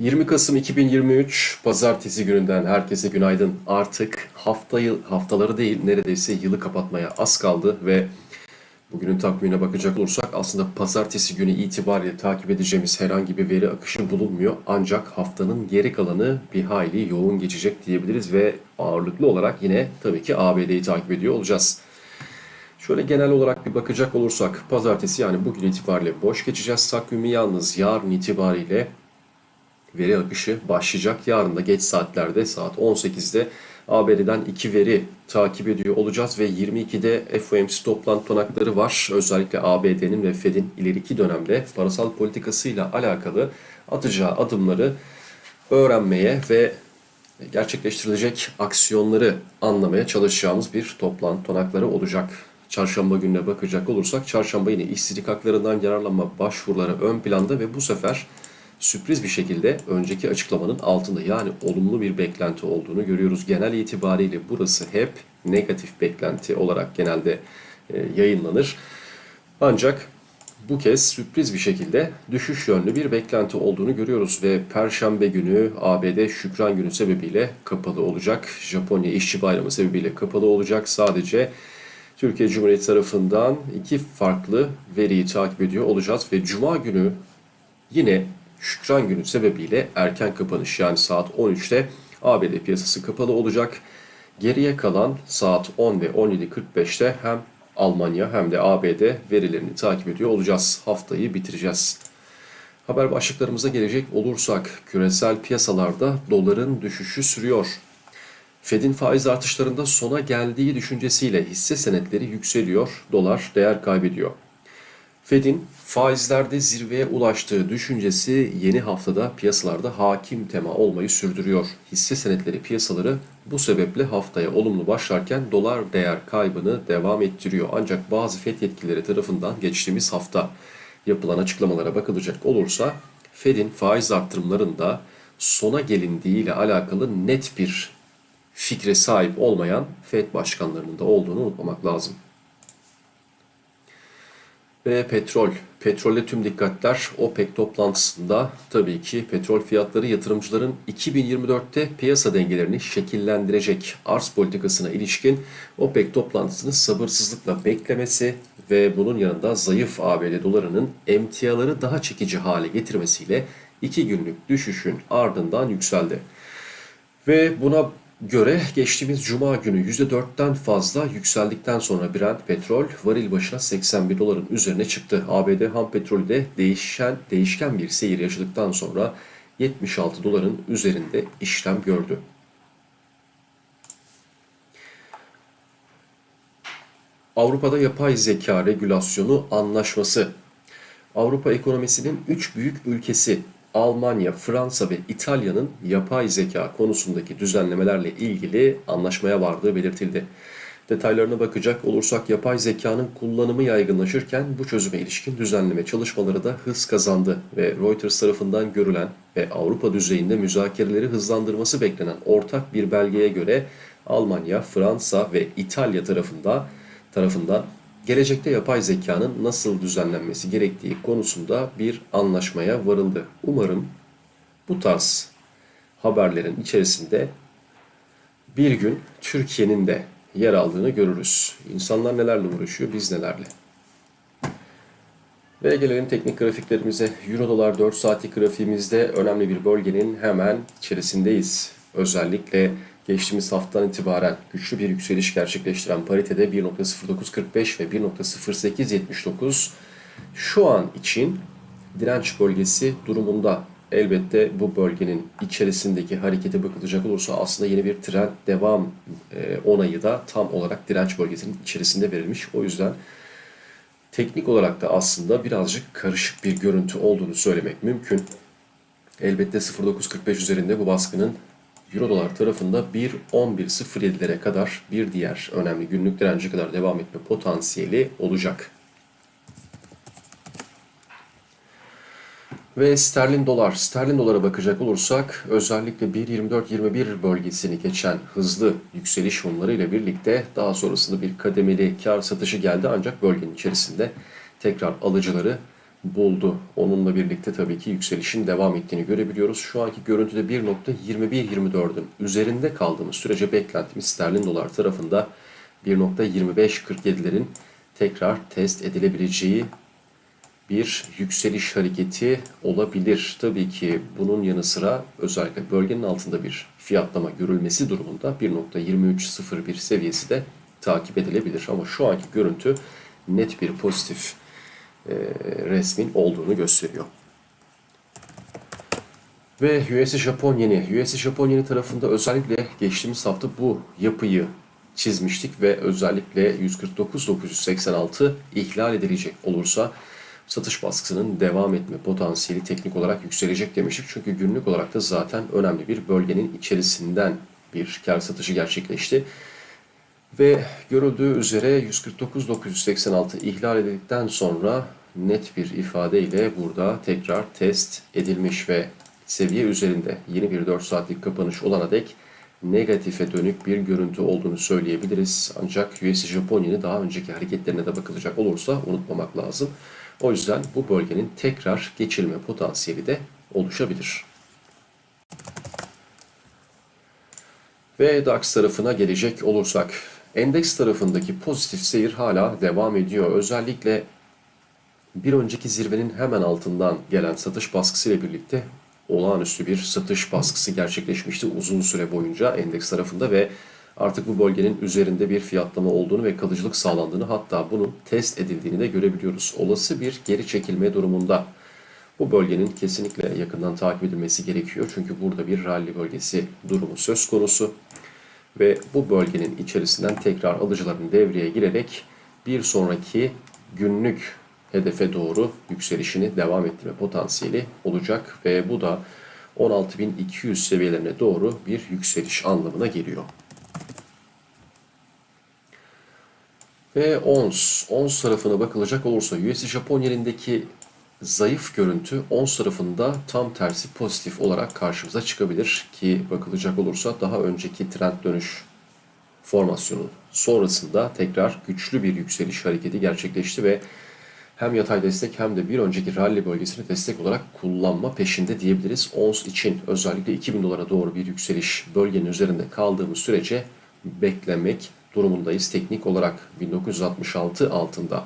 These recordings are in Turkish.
20 Kasım 2023 Pazartesi gününden herkese günaydın. Artık haftayı haftaları değil neredeyse yılı kapatmaya az kaldı ve bugünün takvimine bakacak olursak aslında pazartesi günü itibariyle takip edeceğimiz herhangi bir veri akışı bulunmuyor. Ancak haftanın geri kalanı bir hayli yoğun geçecek diyebiliriz ve ağırlıklı olarak yine tabii ki ABD'yi takip ediyor olacağız. Şöyle genel olarak bir bakacak olursak pazartesi yani bugün itibariyle boş geçeceğiz takvimi yalnız yarın itibariyle veri akışı başlayacak. Yarın da geç saatlerde saat 18'de ABD'den iki veri takip ediyor olacağız ve 22'de FOMC toplantı tutanakları var. Özellikle ABD'nin ve Fed'in ileriki dönemde parasal politikasıyla alakalı atacağı adımları öğrenmeye ve gerçekleştirilecek aksiyonları anlamaya çalışacağımız bir toplantı tutanakları olacak. Çarşamba gününe bakacak olursak çarşamba yine işsizlik haklarından yararlanma başvuruları ön planda ve bu sefer sürpriz bir şekilde önceki açıklamanın altında yani olumlu bir beklenti olduğunu görüyoruz. Genel itibariyle burası hep negatif beklenti olarak genelde e, yayınlanır. Ancak bu kez sürpriz bir şekilde düşüş yönlü bir beklenti olduğunu görüyoruz ve Perşembe günü ABD Şükran Günü sebebiyle kapalı olacak. Japonya İşçi Bayramı sebebiyle kapalı olacak. Sadece Türkiye Cumhuriyeti tarafından iki farklı veriyi takip ediyor olacağız ve Cuma günü yine Şükran Günü sebebiyle erken kapanış yani saat 13'te ABD piyasası kapalı olacak. Geriye kalan saat 10 ve 17.45'te hem Almanya hem de ABD verilerini takip ediyor olacağız. Haftayı bitireceğiz. Haber başlıklarımıza gelecek olursak küresel piyasalarda doların düşüşü sürüyor. Fed'in faiz artışlarında sona geldiği düşüncesiyle hisse senetleri yükseliyor, dolar değer kaybediyor. Fed'in faizlerde zirveye ulaştığı düşüncesi yeni haftada piyasalarda hakim tema olmayı sürdürüyor. Hisse senetleri piyasaları bu sebeple haftaya olumlu başlarken dolar değer kaybını devam ettiriyor. Ancak bazı Fed yetkilileri tarafından geçtiğimiz hafta yapılan açıklamalara bakılacak olursa Fed'in faiz arttırımlarında sona gelindiği ile alakalı net bir fikre sahip olmayan Fed başkanlarının da olduğunu unutmamak lazım. Ve petrol. Petrole tüm dikkatler OPEC toplantısında tabii ki petrol fiyatları yatırımcıların 2024'te piyasa dengelerini şekillendirecek arz politikasına ilişkin OPEC toplantısını sabırsızlıkla beklemesi ve bunun yanında zayıf ABD dolarının emtiaları daha çekici hale getirmesiyle iki günlük düşüşün ardından yükseldi. Ve buna göre geçtiğimiz cuma günü %4'ten fazla yükseldikten sonra Brent petrol varil başına 81 doların üzerine çıktı. ABD ham petrolü de değişen, değişken bir seyir yaşadıktan sonra 76 doların üzerinde işlem gördü. Avrupa'da yapay zeka regülasyonu anlaşması. Avrupa ekonomisinin 3 büyük ülkesi Almanya, Fransa ve İtalya'nın yapay zeka konusundaki düzenlemelerle ilgili anlaşmaya vardığı belirtildi. Detaylarına bakacak olursak yapay zekanın kullanımı yaygınlaşırken bu çözüme ilişkin düzenleme çalışmaları da hız kazandı ve Reuters tarafından görülen ve Avrupa düzeyinde müzakereleri hızlandırması beklenen ortak bir belgeye göre Almanya, Fransa ve İtalya tarafında tarafından gelecekte yapay zekanın nasıl düzenlenmesi gerektiği konusunda bir anlaşmaya varıldı. Umarım bu tarz haberlerin içerisinde bir gün Türkiye'nin de yer aldığını görürüz. İnsanlar nelerle uğraşıyor, biz nelerle. Ve gelelim teknik grafiklerimize. Euro dolar 4 saatlik grafiğimizde önemli bir bölgenin hemen içerisindeyiz. Özellikle geçtiğimiz haftadan itibaren güçlü bir yükseliş gerçekleştiren paritede 1.0945 ve 1.0879 şu an için direnç bölgesi durumunda. Elbette bu bölgenin içerisindeki harekete bakılacak olursa aslında yeni bir trend devam e, onayı da tam olarak direnç bölgesinin içerisinde verilmiş. O yüzden teknik olarak da aslında birazcık karışık bir görüntü olduğunu söylemek mümkün. Elbette 0.945 üzerinde bu baskının Euro dolar tarafında 1.11.07'lere kadar bir diğer önemli günlük direnci kadar devam etme potansiyeli olacak. Ve sterlin dolar. Sterlin dolara bakacak olursak özellikle 1.24-21 bölgesini geçen hızlı yükseliş mumlarıyla birlikte daha sonrasında bir kademeli kar satışı geldi ancak bölgenin içerisinde tekrar alıcıları buldu. Onunla birlikte tabii ki yükselişin devam ettiğini görebiliyoruz. Şu anki görüntüde 1.2124'ün üzerinde kaldığımız sürece beklentimiz sterlin dolar tarafında 1.2547'lerin tekrar test edilebileceği bir yükseliş hareketi olabilir. Tabii ki bunun yanı sıra özellikle bölgenin altında bir fiyatlama görülmesi durumunda 1.2301 seviyesi de takip edilebilir. Ama şu anki görüntü net bir pozitif e, resmin olduğunu gösteriyor. Ve US Japon yeni. US Japon yeni tarafında özellikle geçtiğimiz hafta bu yapıyı çizmiştik ve özellikle 149.986 ihlal edilecek olursa satış baskısının devam etme potansiyeli teknik olarak yükselecek demiştik. Çünkü günlük olarak da zaten önemli bir bölgenin içerisinden bir kar satışı gerçekleşti. Ve görüldüğü üzere 149.986 ihlal edildikten sonra net bir ifadeyle burada tekrar test edilmiş ve seviye üzerinde yeni bir 4 saatlik kapanış olana dek negatife dönük bir görüntü olduğunu söyleyebiliriz. Ancak US Japonya'nın daha önceki hareketlerine de bakılacak olursa unutmamak lazım. O yüzden bu bölgenin tekrar geçilme potansiyeli de oluşabilir. Ve DAX tarafına gelecek olursak, endeks tarafındaki pozitif seyir hala devam ediyor. Özellikle bir önceki zirvenin hemen altından gelen satış baskısıyla birlikte olağanüstü bir satış baskısı gerçekleşmişti uzun süre boyunca endeks tarafında ve artık bu bölgenin üzerinde bir fiyatlama olduğunu ve kalıcılık sağlandığını hatta bunun test edildiğini de görebiliyoruz. Olası bir geri çekilme durumunda bu bölgenin kesinlikle yakından takip edilmesi gerekiyor. Çünkü burada bir rally bölgesi durumu söz konusu. Ve bu bölgenin içerisinden tekrar alıcıların devreye girerek bir sonraki günlük hedefe doğru yükselişini devam ettirme potansiyeli olacak. Ve bu da 16.200 seviyelerine doğru bir yükseliş anlamına geliyor. Ve ONS, ONS tarafına bakılacak olursa US Japon yerindeki zayıf görüntü ONS tarafında tam tersi pozitif olarak karşımıza çıkabilir ki bakılacak olursa daha önceki trend dönüş formasyonu sonrasında tekrar güçlü bir yükseliş hareketi gerçekleşti ve hem yatay destek hem de bir önceki rally bölgesini destek olarak kullanma peşinde diyebiliriz. ONS için özellikle 2000 dolara doğru bir yükseliş bölgenin üzerinde kaldığımız sürece beklemek durumundayız. Teknik olarak 1966 altında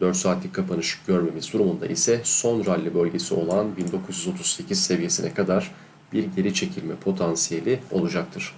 4 saatlik kapanış görmemiz durumunda ise son rally bölgesi olan 1938 seviyesine kadar bir geri çekilme potansiyeli olacaktır.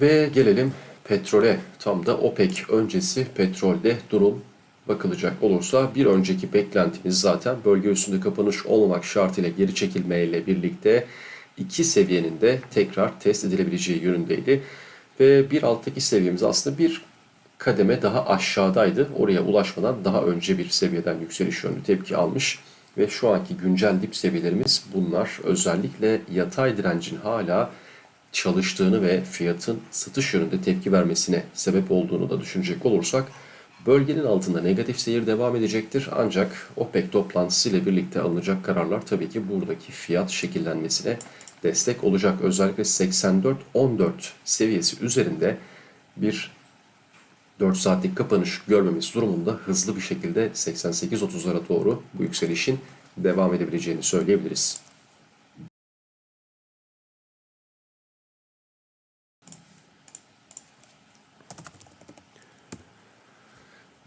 Ve gelelim petrole. Tam da OPEC öncesi petrolde durum bakılacak olursa bir önceki beklentimiz zaten bölge üstünde kapanış olmamak şartıyla geri çekilmeyle birlikte iki seviyenin de tekrar test edilebileceği yönündeydi. Ve bir alttaki seviyemiz aslında bir kademe daha aşağıdaydı. Oraya ulaşmadan daha önce bir seviyeden yükseliş yönlü tepki almış. Ve şu anki güncel dip seviyelerimiz bunlar. Özellikle yatay direncin hala çalıştığını ve fiyatın satış yönünde tepki vermesine sebep olduğunu da düşünecek olursak bölgenin altında negatif seyir devam edecektir. Ancak OPEC toplantısıyla birlikte alınacak kararlar tabii ki buradaki fiyat şekillenmesine destek olacak. Özellikle 84-14 seviyesi üzerinde bir 4 saatlik kapanış görmemiz durumunda hızlı bir şekilde 88-30'lara doğru bu yükselişin devam edebileceğini söyleyebiliriz.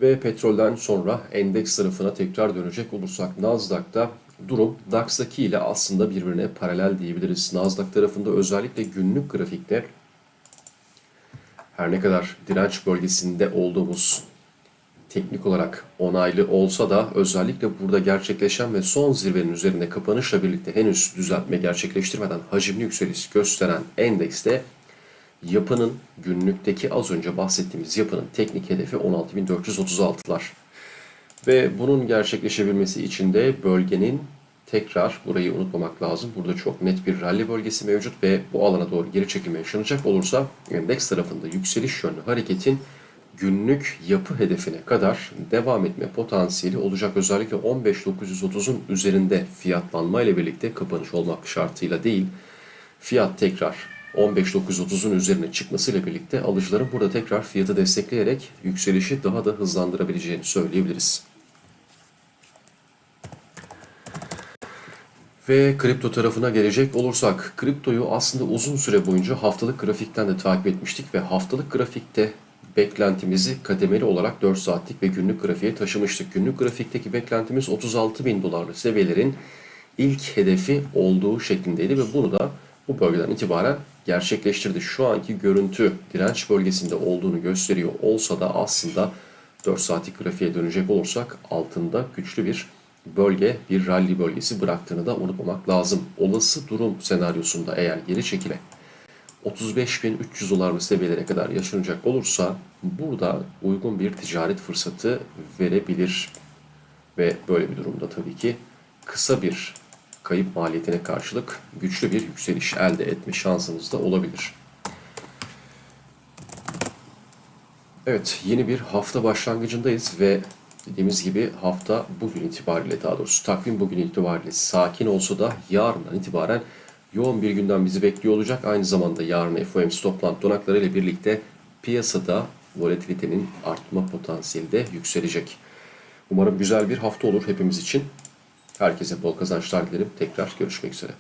Ve petrolden sonra endeks tarafına tekrar dönecek olursak Nasdaq'ta durum DAX'daki ile aslında birbirine paralel diyebiliriz. Nasdaq tarafında özellikle günlük grafikte her ne kadar direnç bölgesinde olduğumuz teknik olarak onaylı olsa da özellikle burada gerçekleşen ve son zirvenin üzerinde kapanışla birlikte henüz düzeltme gerçekleştirmeden hacimli yükseliş gösteren endekste yapının günlükteki az önce bahsettiğimiz yapının teknik hedefi 16.436'lar. Ve bunun gerçekleşebilmesi için de bölgenin tekrar burayı unutmamak lazım. Burada çok net bir rally bölgesi mevcut ve bu alana doğru geri çekilme yaşanacak olursa endeks tarafında yükseliş yönlü hareketin günlük yapı hedefine kadar devam etme potansiyeli olacak. Özellikle 15.930'un üzerinde fiyatlanma ile birlikte kapanış olmak şartıyla değil, fiyat tekrar 15.930'un üzerine çıkmasıyla birlikte alıcıların burada tekrar fiyatı destekleyerek yükselişi daha da hızlandırabileceğini söyleyebiliriz. Ve kripto tarafına gelecek olursak, kriptoyu aslında uzun süre boyunca haftalık grafikten de takip etmiştik ve haftalık grafikte beklentimizi kademeli olarak 4 saatlik ve günlük grafiğe taşımıştık. Günlük grafikteki beklentimiz 36 bin dolarlı seviyelerin ilk hedefi olduğu şeklindeydi ve bunu da bu bölgeden itibaren gerçekleştirdi. Şu anki görüntü direnç bölgesinde olduğunu gösteriyor olsa da aslında 4 saatlik grafiğe dönecek olursak altında güçlü bir bölge, bir rally bölgesi bıraktığını da unutmamak lazım. Olası durum senaryosunda eğer geri çekile 35.300 dolarlı seviyelere kadar yaşanacak olursa burada uygun bir ticaret fırsatı verebilir. Ve böyle bir durumda tabii ki kısa bir kayıp maliyetine karşılık güçlü bir yükseliş elde etme şansınız da olabilir. Evet, yeni bir hafta başlangıcındayız ve dediğimiz gibi hafta bugün itibariyle daha doğrusu takvim bugün itibariyle sakin olsa da yarından itibaren yoğun bir günden bizi bekliyor olacak. Aynı zamanda yarın FOMC toplantı donakları ile birlikte piyasada volatilitenin artma potansiyeli de yükselecek. Umarım güzel bir hafta olur hepimiz için. Herkese bol kazançlar dilerim. Tekrar görüşmek üzere.